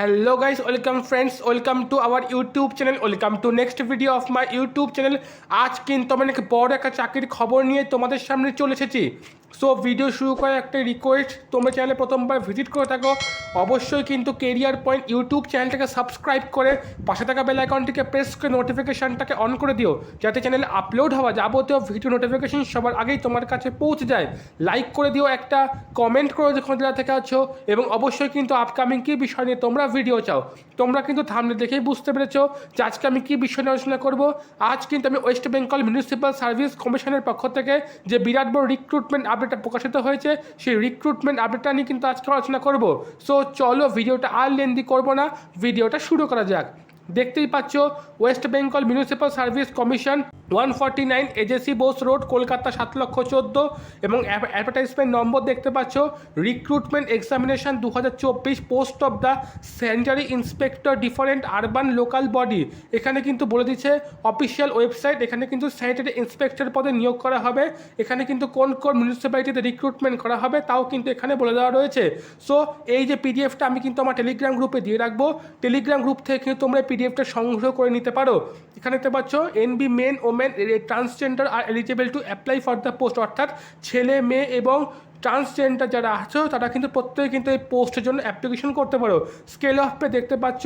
hello guys welcome friends welcome to our youtube channel welcome to next video of my youtube channel আজ কিন্তু আমি অনেক বড় একটা চাকরির খবর নিয়ে তোমাদের সামনে চলে এসেছি সো ভিডিও শুরু করার একটা রিকোয়েস্ট তোমরা চ্যানেলে প্রথমবার ভিজিট করে থাকো। অবশ্যই কিন্তু কেরিয়ার পয়েন্ট ইউটিউব চ্যানেলটাকে সাবস্ক্রাইব করে পাশে থাকা বেল আইকনটিকে প্রেস করে নোটিফিকেশনটাকে অন করে দিও, যাতে চ্যানেলে আপলোড হওয়া যাবতীয় ভিডিও নোটিফিকেশন সবার আগেই তোমার কাছে পৌঁছে যায়। লাইক করে দিও একটা কমেন্ট করে যখন জেলা থেকে আছো, এবং অবশ্যই কিন্তু আপকামিং কী বিষয় নিয়ে তোমরা ভিডিও চাও। তোমরা কিন্তু থামলে দেখেই বুঝতে পেরেছ যে আজকে আমি কী বিষয় নিয়ে আলোচনা করব। আজ কিন্তু আমি ওয়েস্ট বেঙ্গল মিউনিসিপ্যাল সার্ভিস কমিশনের পক্ষ থেকে যে বিরাট বড় রিক্রুটমেন্ট আপডেটটা প্রকাশিত হয়েছে, সেই রিক্রুটমেন্ট আপডেটটা নিয়ে কিন্তু আজকে আলোচনা করব। সো চলো ভিডিওটা আর লেন্দি করব না ভিডিওটা শুরু করা যাক। দেখতেই পাচ্ছ West Bengal municipal service commission one forty nine AJC Bose road, Kolkata সাত লক্ষ চোদ্দ। এবং অ্যাডভার্টাইজমেন্ট নম্বর দেখতে পাচ্ছ রিক্রুটমেন্ট এক্সামিনেশন দু হাজার চব্বিশ post of the sanitary inspector different urban local body এখানে কিন্তু বলে দিচ্ছে অফিসিয়াল ওয়েবসাইট এখানে কিন্তু স্যানিটারি ইন্সপেক্টর পদে নিয়োগ করা হবে। এখানে কিন্তু কোন কোন মিউনিসিপ্যালিটিতে রিক্রুটমেন্ট করা হবে, তাও কিন্তু এখানে বলে দেওয়া রয়েছে। সো এই যে পিডিএফটা আমি কিন্তু আমার টেলিগ্রাম গ্রুপে দিয়ে রাখব। টেলিগ্রাম গ্রুপ থেকে কিন্তু তোমরা পিডিএফটা সংগ্রহ করে নিতে পারো। এখানে দেখতে পাচ্ছ NB men women transgender are eligible to apply for the post অর্থাৎ ছেলে, মেয়ে এবং ট্রান্সজেন্ডার যারা আছো, তারা কিন্তু প্রত্যেকে কিন্তু এই পোস্টের জন্য অ্যাপ্লিকেশন করতে পারো। স্কেল অফ পে দেখতে পাচ্ছ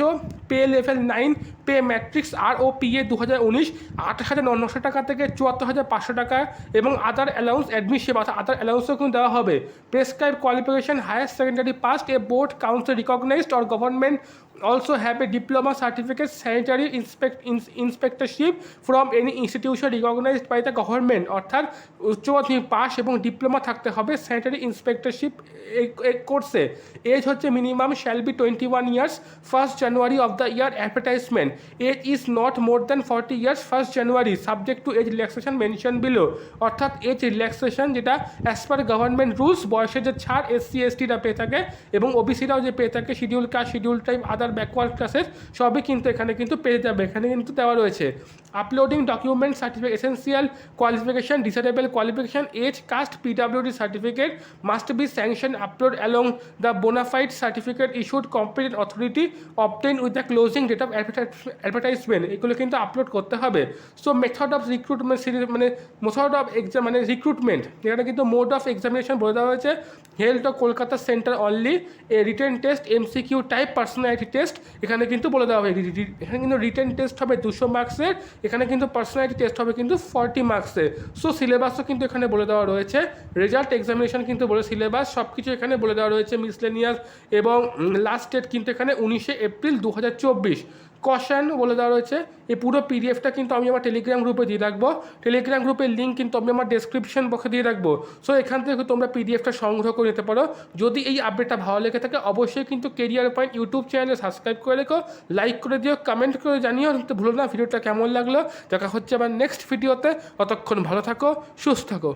pay level nine pay matrix R O P A দু হাজার উনিশ, আঠাশ হাজার নশো টাকা থেকে চুয়াত্তর হাজার পাঁচশো টাকা এবং আদার অ্যালাউন্স অ্যাডমিশন অর্থাৎ আদার অ্যালাউন্সও কিন্তু দেওয়া হবে। Prescribe qualification higher secondary passed a board council recognised or government also have a diploma certificate, sanitary inspect, ins- inspectorship from any institution recognized by the government. অর্থাৎ উচ্চ মাধ্যমিক পাস এবং ডিপ্লোমা থাকতে হবে স্যানিটারি ইন্সপেক্টরশিপ কোর্সে এজ হচ্ছে minimum shall be twenty one years first January of the year advertisement age is not more than forty years first January subject to age relaxation mention below অর্থাৎ age relaxation যেটা as per government rules বয়সের যে ছাড় SC এসটিরা পেয়ে থাকে এবং ওবিসিরাও যে পেয়ে থাকে schedule caste schedule tribe other backward classes সবই কিন্তু এখানে কিন্তু পেয়ে যাবে। এখানে কিন্তু দেওয়া রয়েছে। Uploading document certificate essential qualification desirable qualification age caste PWD certificate must be sanction upload along the bonafide certificate issued competent authority obtain with the closing date of advertisement এগুলো কিন্তু আপলোড করতে হবে। সো মেথড অফ রিক্রুটমেন্ট মানে method of exam মানে recruitment এখানে কিন্তু mode of examination বলে দেওয়া হয়েছে। Health of Kolkata centre only a written test MCQ type personality test এখানে কিন্তু বলে দেওয়া রি- এখানে কিন্তু রিটেন টেস্ট হবে দুশো মার্কসের এখানে কিন্তু পার্সোনালিটি টেস্ট হবে কিন্তু ফর্টি মার্কসের সো সিলেবাসও কিন্তু এখানে বলে দেওয়া রয়েছে রেজাল্ট এক্সামিনেশন কিন্তু বলে সিলেবাস সব কিছু এখানে বলে দেওয়া রয়েছে মিসলেনিয়াস এবং লাস্ট ডেট কিন্তু এখানে উনিশে এপ্রিল দু হাজার চব্বিশ। কশন বলে দেওয়া রয়েছে। এই পুরো পিডিএফটা কিন্তু আমি আমার টেলিগ্রাম গ্রুপে দিয়ে রাখব। টেলিগ্রাম গ্রুপের লিঙ্ক কিন্তু আমি আমার ডেসক্রিপশন বক্সে দিয়ে রাখব। সো এখান থেকে তোমরা পিডিএফটা সংগ্রহ করে নিতে পারো। যদি এই আপডেটটা ভালো লেগে থাকে, অবশ্যই কিন্তু কেরিয়ার পয়েন্ট ইউটিউব চ্যানেলে সাবস্ক্রাইব করে রেখো। লাইক করে দিও কমেন্ট করে জানিও। ভুলো না, ভিডিওটা কেমন লাগল। দেখা হচ্ছে আবার নেক্সট ভিডিওতে ততক্ষণ ভালো থাকো, সুস্থ থাকো।